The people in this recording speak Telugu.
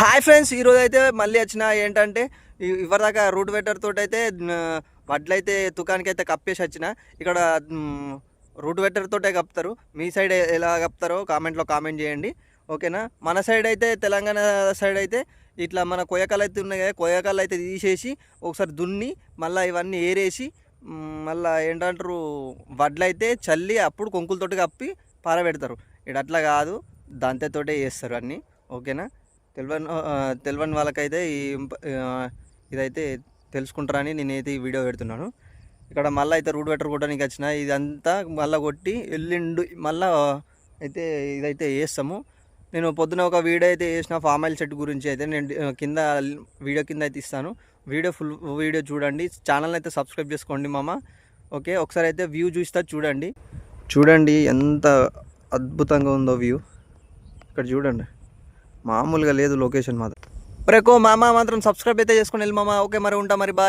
హాయ్ ఫ్రెండ్స్ ఈరోజు అయితే మళ్ళీ వచ్చిన ఏంటంటే ఇ- ఇవరిదాకా రూట్ వెటర్ తోటి అయితే మ్, తుకానికి అయితే కప్పేసి వచ్చిన. ఇక్కడ రూట్ వెటర్ తోటే కప్తారు మీ సైడ్ ఎలా కప్తారో కామెంట్లో కామెంట్ చేయండి. ఓకేనా? మన సైడ్ అయితే తెలంగాణ సైడ్ అయితే ఇట్లా మన కొయ్యకాలు అయితే ఉన్నాయి కదా కొయ్యకాలు అయితే తీసేసి ఒకసారి దున్ని మళ్ళీ ఇవన్నీ ఏరేసి మళ్ళీ మళ్ళా ఏంటంటారు వడ్లయితే చల్లి అప్పుడు కొంకులతోటి కప్పి పారబెడతారు. ఇక్కడ అట్లా కాదు దంతెతోటే చేస్తారు అన్నీ. ఓకేనా? తెలియని తెలివని తెలియని వాళ్ళకైతే ఈ ఇదైతే తెలుసుకుంటారని నేనైతే ఈ వీడియో పెడుతున్నాను. ఇక్కడ మళ్ళీ అయితే రూట్ వెటర్ కొట్టడానికి వచ్చిన ఇదంతా మళ్ళీ కొట్టి ఎల్లుండి మళ్ళీ అయితే ఇదైతే వేస్తాము. నేను పొద్దున ఒక వీడియో అయితే వేసిన ఫామ్ ఆయిల్ సెట్ గురించి అయితే నేను కింద వీడియో కింద అయితే ఇస్తాను. వీడియో ఫుల్ వీడియో చూడండి ఛానల్ అయితే సబ్స్క్రైబ్ చేసుకోండి మామ. ఓకే ఒకసారి అయితే వ్యూ చూస్తా చూడండి. చూడండి ఎంత అద్భుతంగా ఉందో వ్యూ. ఇక్కడ చూడండి. మామూలుగా లేదు లొకేషన్ మాత్రం. రేకో మామ మాత్రం సబ్స్క్రైబ్ అయితే చేసుకొని వెళ్ళి మామ. ఓకే మరి ఉంటా మరి బాయ్.